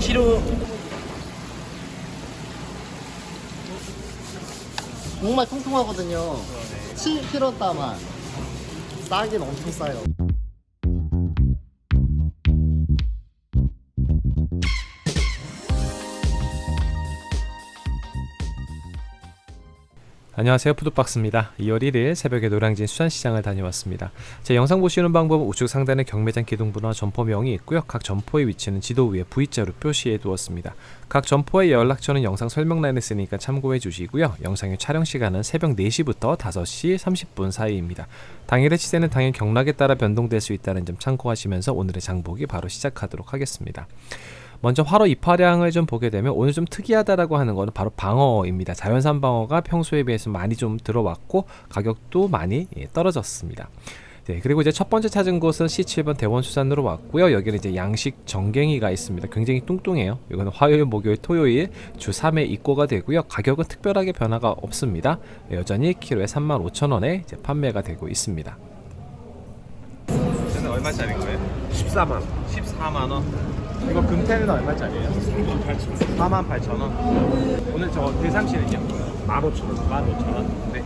키로 정말 통통하거든요. 7kg 따만. 싸긴 엄청 싸요 안녕하세요. 푸드박스입니다. 2월 1일 새벽에 노량진 수산시장을 다녀왔습니다. 제 영상 보시는 방법은 우측 상단에 경매장 기둥부나 점포명이 있고요. 각 점포의 위치는 지도 위에 V자로 표시해 두었습니다. 각 점포의 연락처는 영상 설명란에 쓰니까 참고해 주시고요. 영상의 촬영 시간은 새벽 4시부터 5시 30분 사이입니다. 당일의 시세는 당일 경락에 따라 변동될 수 있다는 점 참고하시면서 오늘의 장보기 바로 시작하도록 하겠습니다 먼저 화로 입하량을 좀 보게 되면 오늘 좀 특이하다라고 하는 거는 바로 방어입니다. 자연산 방어가 평소에 비해서 많이 좀 들어왔고 가격도 많이 예, 떨어졌습니다. 네, 그리고 이제 첫 번째 찾은 곳은 C7번 대원수산으로 왔고요. 여기는 이제 양식 정갱이가 있습니다. 굉장히 뚱뚱해요. 이거는 화요일, 목요일, 토요일 주 3회 입고가 되고요. 가격은 특별하게 변화가 없습니다. 네, 여전히 키로에 35,000원에 이제 판매가 되고 있습니다. 저는 얼마짜리인 거예요? 14만 14만 원. 이거 금태는 얼마짜리예요? 4만 8천 원. 오늘 저 대상치는요? 15,000원 15,000원. 네.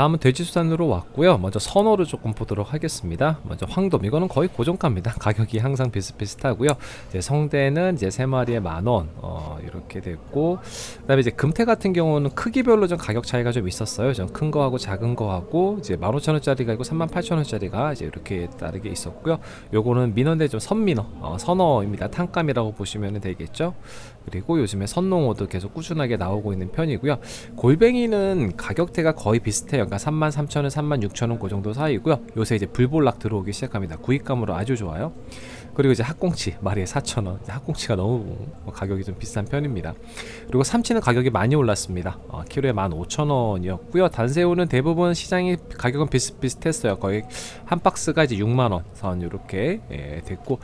다음은 돼지수산으로 왔고요. 먼저 선어를 조금 보도록 하겠습니다. 먼저 황돔 이거는 거의 고정가입니다. 가격이 항상 비슷비슷하고요. 이제 성대는 이제 세 마리에 만 원, 어, 이렇게 됐고, 그다음에 이제 금태 같은 경우는 크기별로 좀 가격 차이가 좀 있었어요. 좀 큰 거하고 작은 거하고 이제 만 오천 원짜리가 있고 삼만 팔천 원짜리가 이제 이렇게 다르게 있었고요. 요거는 민어인데 좀 선민어, 어, 선어입니다. 탕감이라고 보시면 되겠죠. 그리고 요즘에 선농어도 계속 꾸준하게 나오고 있는 편이고요. 골뱅이는 가격대가 거의 비슷해요. 그러니까 3만 3천 원, 3만 6천 원그 정도 사이고요. 요새 이제 불볼락 들어오기 시작합니다. 구입감으로 아주 좋아요. 그리고 이제 학꽁치 마리에 4천 원. 학꽁치가 너무 가격이 좀 비싼 편입니다. 그리고 삼치는 가격이 많이 올랐습니다. 어, 키로에 15,000원이었고요. 단새우는 대부분 시장이 가격은 비슷비슷했어요. 거의 한 박스가 이제 6만 원 선 이렇게 예, 됐고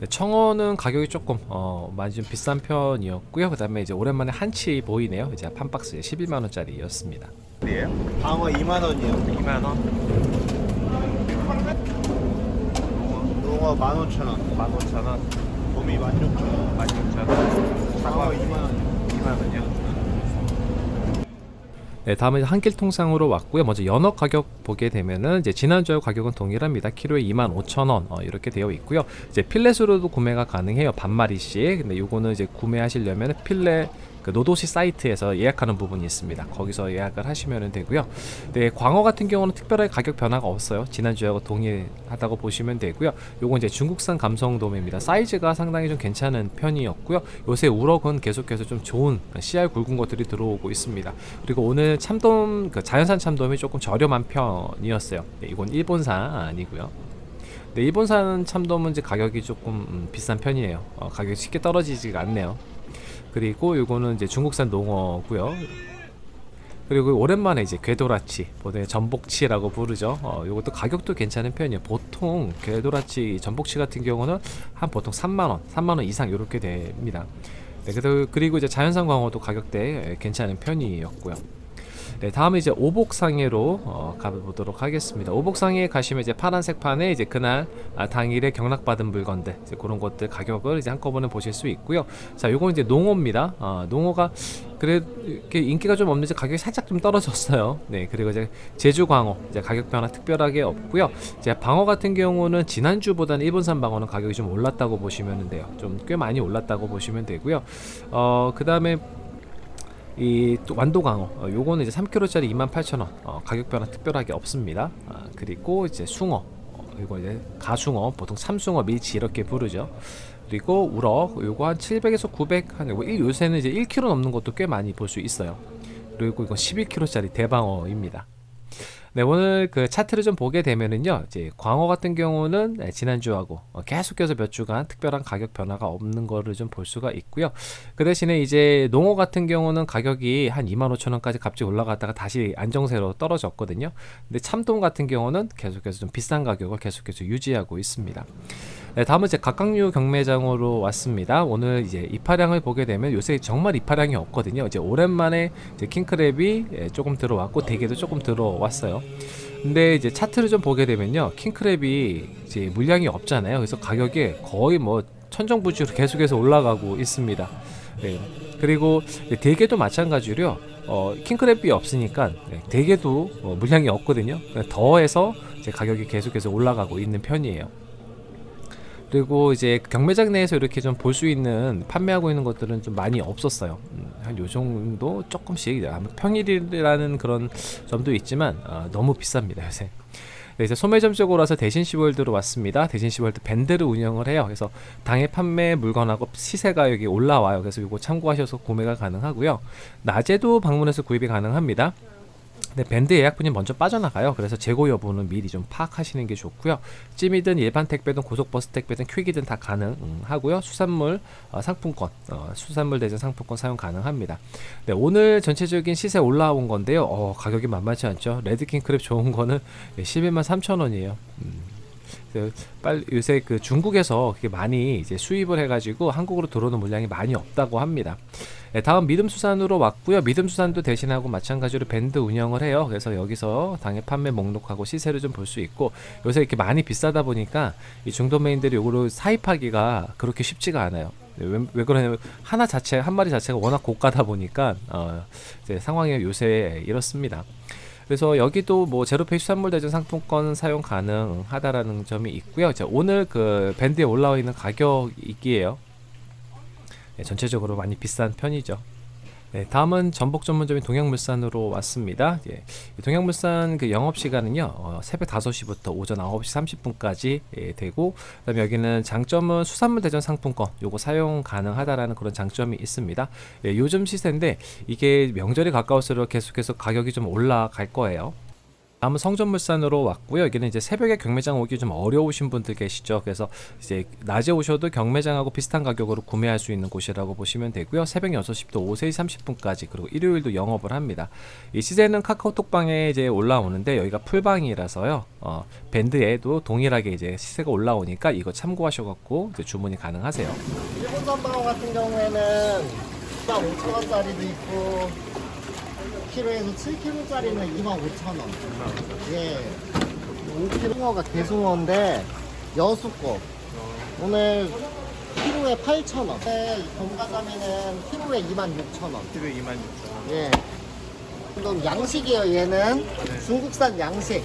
네, 청어는 가격이 조금 어, 많이 좀 비싼 편이었고요. 그다음에 이제 오랜만에 한치 보이네요. 이제 한 박스에 11만 원짜리였습니다. 어디예요? 방어 2만 원이요 2만 원. 농어 15,000원 15,000원. 돔이 16,000원 16,000원. 방어 2만 원 2만 원이요. 네, 다음은 한길 통상으로 왔고요. 먼저 연어 가격 보게 되면은 이제 지난주와 가격은 동일합니다. 키로에 25,000원 어, 이렇게 되어 있고요. 이제 필렛으로도 구매가 가능해요. 반마리씩. 근데 요거는 이제 구매하시려면 필렛 그 노도시 사이트에서 예약하는 부분이 있습니다. 거기서 예약을 하시면 되고요. 네, 광어 같은 경우는 특별하게 가격 변화가 없어요. 지난주하고 동일하다고 보시면 되고요. 요건 이제 중국산 감성돔입니다. 사이즈가 상당히 좀 괜찮은 편이었고요. 요새 우럭은 계속해서 좀 좋은 CR 굵은 것들이 들어오고 있습니다. 그리고 오늘 참돔 그 자연산 참돔이 조금 저렴한 편이었어요. 네, 이건 일본산 아니고요. 네, 일본산 참돔은 이제 가격이 조금 음, 비싼 편이에요. 어, 가격이 쉽게 떨어지지가 않네요. 그리고 요거는 이제 중국산 농어고요. 그리고 오랜만에 이제 궤도라치, 보통 전복치라고 부르죠. 어, 요것도 가격도 괜찮은 편이에요. 보통 궤도라치, 전복치 같은 경우는 한 보통 3만 원, 3만 원 이상 이렇게 됩니다. 네, 그래도 그리고 이제 자연산 광어도 가격대 괜찮은 편이었고요. 네, 다음에 이제 오복상해로 어, 가보도록 하겠습니다. 오복상해 가시면 이제 파란색 판에 이제 그날 아, 당일에 경락받은 물건들 이제 그런 것들 가격을 이제 한꺼번에 보실 수 있고요. 자, 요건 이제 농어입니다. 아, 농어가 그래 이렇게 인기가 좀 없는지 가격이 살짝 좀 떨어졌어요. 네, 그리고 이제 제주 광어 이제 가격 변화 특별하게 없고요. 이제 방어 같은 경우는 지난주보다는 일본산 방어는 가격이 좀 올랐다고 보시면 돼요. 좀 꽤 많이 올랐다고 보시면 되고요. 어, 그다음에 이또 완도광어 어, 요거는 이제 3kg짜리 28,000원 어, 가격 변화 특별하게 없습니다. 아, 그리고 이제 숭어 어, 이거 이제 가숭어 보통 참숭어 밀치 이렇게 부르죠. 그리고 우럭 요거 한 700에서 900한 요새는 이제 1kg 넘는 것도 꽤 많이 볼 수 있어요. 그리고 이건 11kg짜리 대방어입니다 네, 오늘 그 차트를 좀 보게 되면은요, 이제 광어 같은 경우는 네, 지난주하고 어, 계속해서 몇 주간 특별한 가격 변화가 없는 거를 좀 볼 수가 있고요. 그 대신에 이제 농어 같은 경우는 가격이 한 25,000원까지 갑자기 올라갔다가 다시 안정세로 떨어졌거든요. 근데 참돔 같은 경우는 계속해서 좀 비싼 가격을 계속해서 유지하고 있습니다. 네, 다음은 이제 각각류 경매장으로 왔습니다. 오늘 이제 입하량을 보게 되면 요새 정말 입하량이 없거든요. 이제 오랜만에 이제 킹크랩이 예, 조금 들어왔고 대게도 조금 들어왔어요. 근데 이제 차트를 좀 보게 되면요, 킹크랩이 이제 물량이 없잖아요. 그래서 가격이 거의 뭐 천정부지로 계속해서 올라가고 있습니다. 네. 그리고 대게도 마찬가지로요. 어, 킹크랩이 없으니까 네, 대게도 어, 물량이 없거든요. 그러니까 더해서 가격이 계속해서 올라가고 있는 편이에요. 그리고 이제 경매장 내에서 이렇게 좀 볼 수 있는 판매하고 있는 것들은 좀 많이 없었어요. 음, 한요 정도 조금씩 평일이라는 그런 점도 있지만 어, 너무 비쌉니다 요새. 네, 이제 소매점 쪽으로 와서 대신 시월드로 왔습니다. 대신 시월드 밴드를 운영을 해요. 그래서 당일 판매 물건하고 시세가 여기 올라와요. 그래서 이거 참고하셔서 구매가 가능하고요. 낮에도 방문해서 구입이 가능합니다. 네, 밴드 예약분이 먼저 빠져나가요. 그래서 재고 여부는 미리 좀 파악하시는 게 좋고요. 찜이든 일반 택배든 고속버스 택배든 퀵이든 다 가능하고요. 수산물 어, 상품권, 어, 수산물 대전 상품권 사용 가능합니다. 네, 오늘 전체적인 시세 올라온 건데요. 어, 가격이 만만치 않죠. 레드킹 크랩 좋은 거는 11만 3천 원이에요. 음. 그 빨리 요새 그 중국에서 그게 많이 이제 수입을 해가지고 한국으로 들어오는 물량이 많이 없다고 합니다. 네, 다음 믿음수산으로 왔고요. 믿음수산도 대신하고 마찬가지로 밴드 운영을 해요. 그래서 여기서 당일 판매 목록하고 시세를 좀 볼 수 있고 요새 이렇게 많이 비싸다 보니까 이 중도메인들이 요거를 사입하기가 그렇게 쉽지가 않아요. 네, 왜, 왜 그러냐면 하나 자체 한 마리 자체가 워낙 고가다 보니까 어, 상황이 요새 이렇습니다. 그래서 여기도 뭐 제로페이 수산물 대전 상품권 사용 가능하다라는 점이 있고요. 자, 오늘 그 밴드에 올라와 있는 가격이기에요. 네, 전체적으로 많이 비싼 편이죠. 네, 다음은 전복 전문점인 동양물산으로 왔습니다. 예, 이 동양물산 그 영업 시간은요 어, 새벽 5시부터 오전 9시 30분까지 예, 되고 그다음에 여기는 장점은 수산물 대전 상품권 요거 사용 가능하다라는 그런 장점이 있습니다. 예, 요즘 시세인데 이게 명절이 가까울수록 계속해서 가격이 좀 올라갈 거예요. 다음은 성전물산으로 왔고요. 여기는 이제 새벽에 경매장 오기 좀 어려우신 분들 계시죠. 그래서 이제 낮에 오셔도 경매장하고 비슷한 가격으로 구매할 수 있는 곳이라고 보시면 되고요. 새벽 6시부터 오후 3시 30분까지 그리고 일요일도 영업을 합니다. 이 시세는 카카오톡방에 이제 올라오는데 여기가 풀방이라서요. 어, 밴드에도 동일하게 이제 시세가 올라오니까 이거 참고하셔갖고 이제 주문이 가능하세요. 일본 선방어 같은 경우에는 15,000원짜리도 있고 키로에서 7kg짜리는 25,000원. 예. 5kg 숭어가 개숭어인데 여수거. 오늘 키로에 8,000원. 네, 검가자미는 키로에 26,000원. 키로 2만 6천 원. 예. 좀 양식이에요, 얘는. 중국산 양식.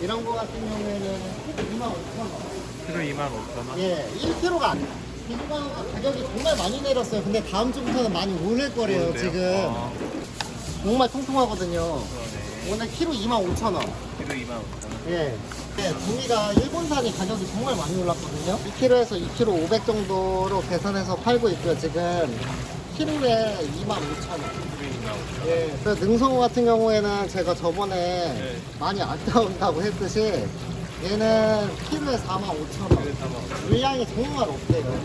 이런 거 같은 경우에는 25,000원. 키로 2만 5천 원. 예, 1kg가 안. 비누방어가 가격이 정말 많이 내렸어요. 근데 다음 주부터는 많이 오를 거래요? 지금. 어, 정말 통통하거든요. 그러네. 오늘 키로 25,000원. 키로 2만 5천 원. 예. 네, 종이가 일본산이 가격이 정말 많이 올랐거든요. 2kg에서 2kg 500 정도로 계산해서 팔고 있고요. 지금 키로에 25,000원. 키로 2만 5천 원. 예. 그래서 능성어 같은 경우에는 제가 저번에 네. 많이 아까운다고 했듯이 얘는 키로에 45,000원. 키로 4만 5천 원. 물량이 정말 없대요.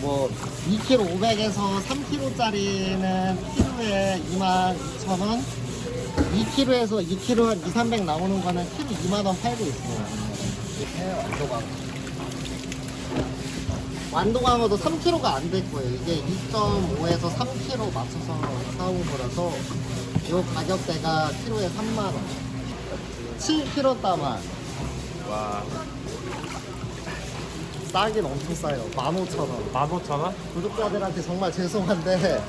뭐 2kg 500에서 3kg짜리는 키로 에 22,000원 2kg에서 2kg 한 2, 300 나오는 거는 키로 2만원 팔고 있어요. 완도광어 완도광어도 3kg가 안 될 거예요. 이게 2.5에서 3kg 맞춰서 사온 거라서 이 가격대가 키로에 3만원. 7kg 따만. 와. 싸긴 엄청 싸요. 15,000원. 15,000원? 구독자들한테 정말 죄송한데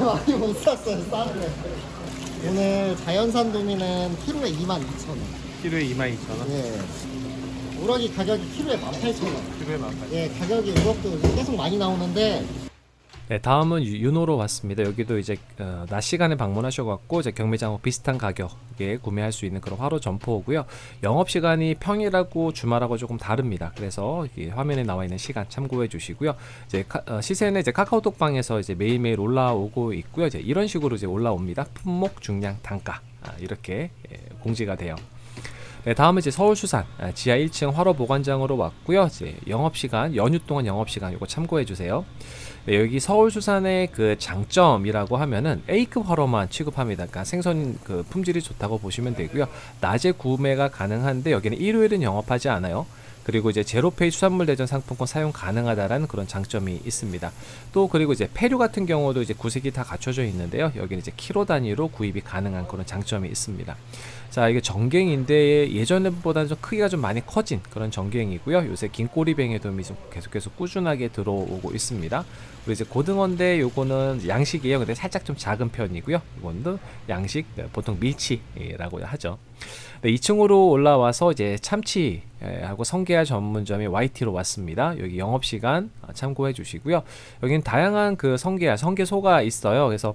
많이 못 샀어요 싼데 오늘 자연산 도미는 키로에 22,000원. 키로에 2만 2천 원. 예. 우럭이 가격이 키로에 18,000원. 키로에 1만 8천 예 가격이 우럭도 계속 많이 나오는데 네, 다음은 유- 윤호로 왔습니다. 여기도 이제 어, 낮 시간에 방문하셔갖고 이제 경매장하고 비슷한 가격에 구매할 수 있는 그런 화로 점포고요. 영업 시간이 평일하고 주말하고 조금 다릅니다. 그래서 이 화면에 나와 있는 시간 참고해 주시고요. 이제 카- 어, 시세는 이제 카카오톡방에서 이제 매일매일 올라오고 있고요. 이제 이런 식으로 이제 올라옵니다. 품목, 중량, 단가 아, 이렇게 예, 공지가 돼요. 네, 다음은 이제 서울수산 아, 지하 1층 화로 보관장으로 왔고요. 이제 영업 시간 연휴 동안 영업 시간 이거 참고해 주세요. 네, 여기 서울수산의 그 장점이라고 하면은 A급 화로만 취급합니다. 그러니까 생선 그 품질이 좋다고 보시면 되고요. 낮에 구매가 가능한데 여기는 일요일은 영업하지 않아요. 그리고 이제 제로페이 수산물 대전 상품권 사용 가능하다라는 그런 장점이 있습니다. 또 그리고 이제 폐류 같은 경우도 이제 구색이 다 갖춰져 있는데요. 여기는 이제 키로 단위로 구입이 가능한 그런 장점이 있습니다. 자, 이게 정갱인데 예전보다는 좀 크기가 좀 많이 커진 그런 정갱이고요. 요새 긴 꼬리뱅의 도움이 좀 계속해서 꾸준하게 들어오고 있습니다. 그리고 이제 고등어인데 요거는 양식이에요. 근데 살짝 좀 작은 편이고요. 이건도 양식, 네, 보통 밀치라고 하죠. 네, 2층으로 올라와서 이제 참치하고 성게알 전문점이 YT로 왔습니다. 여기 영업 시간 참고해 주시고요. 여기는 다양한 그 성게알, 성게소가 있어요. 그래서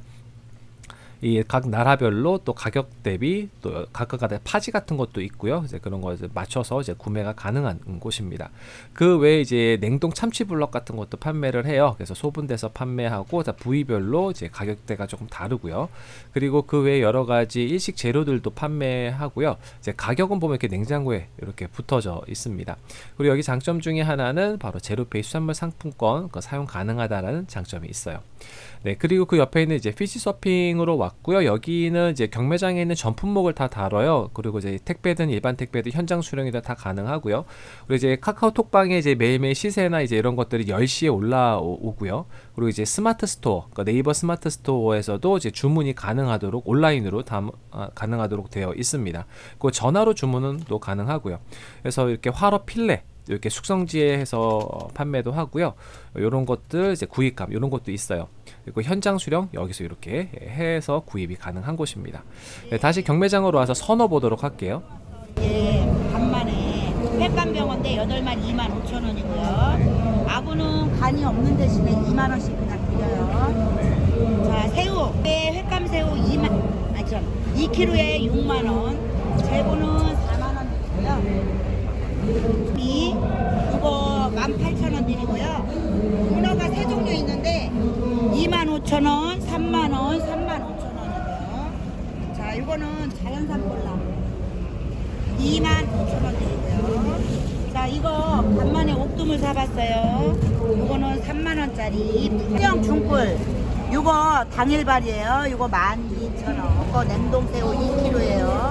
이 각 나라별로 또 가격 대비 또 각각의 파지 같은 것도 있고요. 이제 그런 거 이제 맞춰서 이제 구매가 가능한 곳입니다. 그 외에 이제 냉동 참치 블럭 같은 것도 판매를 해요. 그래서 소분돼서 판매하고 다 부위별로 이제 가격대가 조금 다르고요. 그리고 그 외에 여러 가지 일식 재료들도 판매하고요. 이제 가격은 보면 이렇게 냉장고에 이렇게 붙어져 있습니다. 그리고 여기 장점 중에 하나는 바로 제로페이 수산물 상품권 그 사용 가능하다라는 장점이 있어요. 네, 그리고 그 옆에 있는 이제 피시 서핑으로 왔고요. 여기는 이제 경매장에 있는 전 품목을 다 다뤄요. 그리고 이제 택배든 일반 택배든 현장 수령이든 다 가능하고요. 그리고 이제 카카오톡방에 이제 매일매일 시세나 이제 이런 것들이 10시에 올라오고요. 그리고 이제 스마트 스토어, 그러니까 네이버 스마트 스토어에서도 이제 주문이 가능하도록 온라인으로 다 아, 가능하도록 되어 있습니다. 그 전화로 주문은 또 가능하고요. 그래서 이렇게 화로 필레 이렇게 숙성지에서 판매도 하고요. 이런 것들 이제 구입감 이런 것도 있어요. 그리고 현장 수령 여기서 이렇게 해서 구입이 가능한 곳입니다. 네, 다시 경매장으로 와서 선어 보도록 할게요. 예, 간만에 횟감병원데 8마리 2만 5천 원이고요. 아구는 간이 없는 대신에 2만 원씩 그냥 드려요. 자, 새우. 네, 횟감 새우 2만, 아니, 참, 2kg에 6만 원. 재고는 4만 원 드리고요. 이, 이거 18,000원 드리고요. 문어가 세 종류 있는데 2만 5천 원, 3만 원, 3만 5천 원이고요. 자, 이거는 자연산 볼락. 2만 9천 원 드리고요. 자, 이거 간만에 옥돔을 사봤어요. 이거는 3만 원짜리 수령 중불. 이거 당일발이에요. 이거 12,000원. 이거 냉동새우 2kg예요.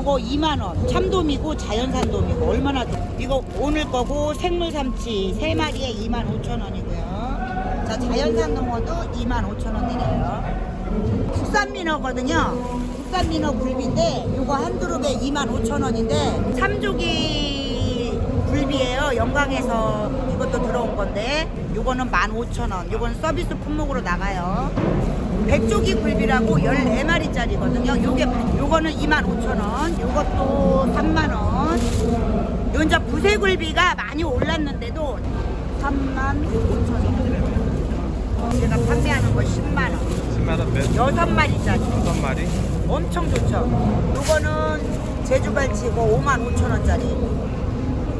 2만 5천 원이지. 이거 2만 원. 참돔이고 자연산돔이고 얼마나 돼? 이거 오늘 거고 생물 삼치 세 마리에 2만 5천 원이고요. 자, 자연산 농어도 2만 5천 원 드려요. 국산 민어거든요. 국산 민어 굴비인데 이거 한 그룹에 2만 5천 원인데 삼조기 굴비예요. 영광에서 이것도 들어온 건데 이거는 1만 5천 원. 이건 서비스 품목으로 나가요. 백조기 굴비라고 14마리짜리거든요. 요게 요거는 2만 5천 원. 요것도 3만 원. 요 이제 부세 굴비가 많이 올랐는데도 3만 5천 원. 제가 판매하는 거 10만 원. 10만 원 몇? 여섯 마리짜리 여섯 마리? 엄청 좋죠. 요거는 제주갈치고 5만 5천 원짜리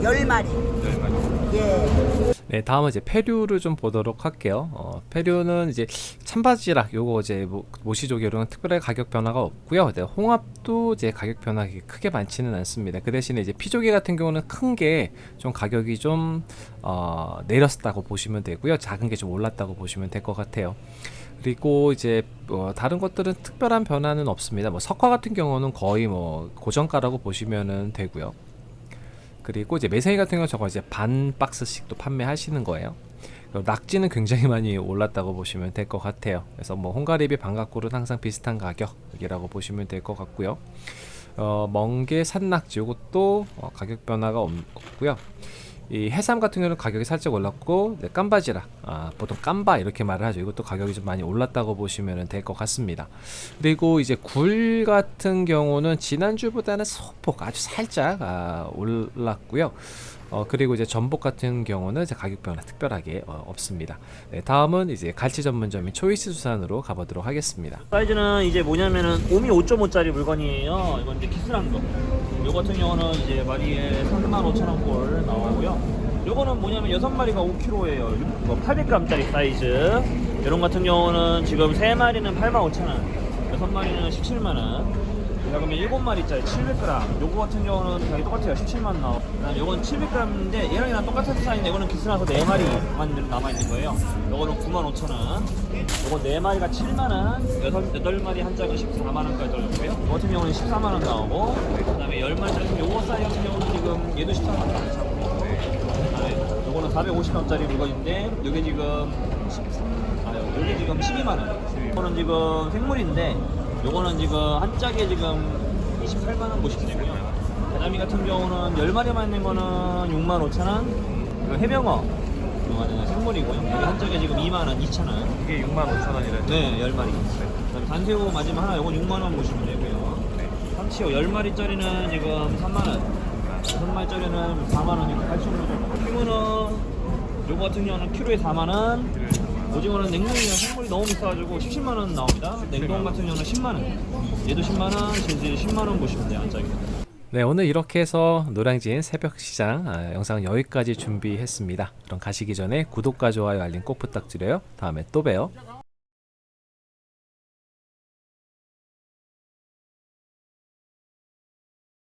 열 마리. 열 마리. 예. 네, 다음은 이제 폐류를 좀 보도록 할게요. 어, 폐류는 이제 참바지락 요거 이제 모- 모시조개 이런 특별하게 가격 변화가 없고요. 네, 홍합도 이제 가격 변화가 크게 많지는 않습니다. 그 대신에 이제 피조개 같은 경우는 큰 게 좀 가격이 좀 어, 내렸다고 보시면 되고요. 작은 게 좀 올랐다고 보시면 될 것 같아요. 그리고 이제 뭐 다른 것들은 특별한 변화는 없습니다. 뭐 석화 같은 경우는 거의 뭐 고정가라고 보시면 되고요. 그리고 이제 매생이 같은 경우 저거 이제 반 박스씩 또 판매하시는 거예요. 낙지는 굉장히 많이 올랐다고 보시면 될 것 같아요. 그래서 뭐 홍가리비 방각골은 항상 비슷한 가격이라고 보시면 될 것 같고요. 어, 멍게 산낙지 이것도 어, 가격 변화가 없, 없고요. 이 해삼 같은 경우는 가격이 살짝 올랐고 네, 깜바지락 아, 보통 깜바 이렇게 말을 하죠. 이것도 가격이 좀 많이 올랐다고 보시면 될 것 같습니다. 그리고 이제 굴 같은 경우는 지난주보다는 소폭 아주 살짝 아, 올랐고요. 어, 그리고 이제 전복 같은 경우는 이제 가격 변화 특별하게 어, 없습니다. 네, 다음은 이제 갈치 전문점인 초이스 수산으로 가보도록 하겠습니다. 사이즈는 이제 뭐냐면은 5미 5.5짜리 물건이에요. 이건 이제 키스란 거. 요 같은 경우는 이제 마리에 35,000원 꼴 나오고요. 요거는 뭐냐면 6마리가 5kg예요. 뭐 800g짜리 사이즈. 요런 같은 경우는 지금 3마리는 85,000원, 6마리는 17만원. 그러면 7마리짜리 700g. 요거 같은 경우는 가격이 똑같아요. 17만 나와. 그다음에 요건 700g인데 얘랑 얘랑 똑같은 사이즈인데 이거는 기스나서 4마리만 남아 있는 거예요. 요거는 95,000원. 요거 4마리가 7만 원, 6, 8마리 한 짝은 14만 원까지 떨어졌고요. 요 같은 경우는 14만 원 나오고, 그 다음에 10마리짜리 요거 사이즈 같은 경우는 지금 얘도 14만 원 나오고, 네, 요거는 450원짜리 물건인데, 요게 지금 13, 아, 요게 지금 12만원. 요거는 지금 생물인데, 요거는 지금 한 짝에 지금 28만원 보시면 되고요. 대나미 같은 경우는 10마리만 있는 거는 6만 5천원, 그 해병어, 이거는 생물이고요. 여기 한 짝에 지금 2만원, 2천원. 이게 6만 5천 원이래. 네, 10마리. 그다음에 단새우 마지막 하나, 요건 6만원 보시면 되고요. 참치요 10마리짜리는 지금 3만원. 6마리짜리는 4만원이고 8,000원. 튀무는 요거 같은 경우는 키로에 4만원. 오징어는 냉동이랑 생물이 너무 비싸가지고 17만 원 나옵니다. 냉동 같은 경우는 10만 원. 얘도 10만원, 쟤도 10만 원 보시면 돼요, 한 짝에. 네, 오늘 이렇게 해서 노량진 새벽 시장 아, 영상 여기까지 준비했습니다. 그럼 가시기 전에 구독과 좋아요 알림 꼭 부탁드려요. 다음에 또 봬요.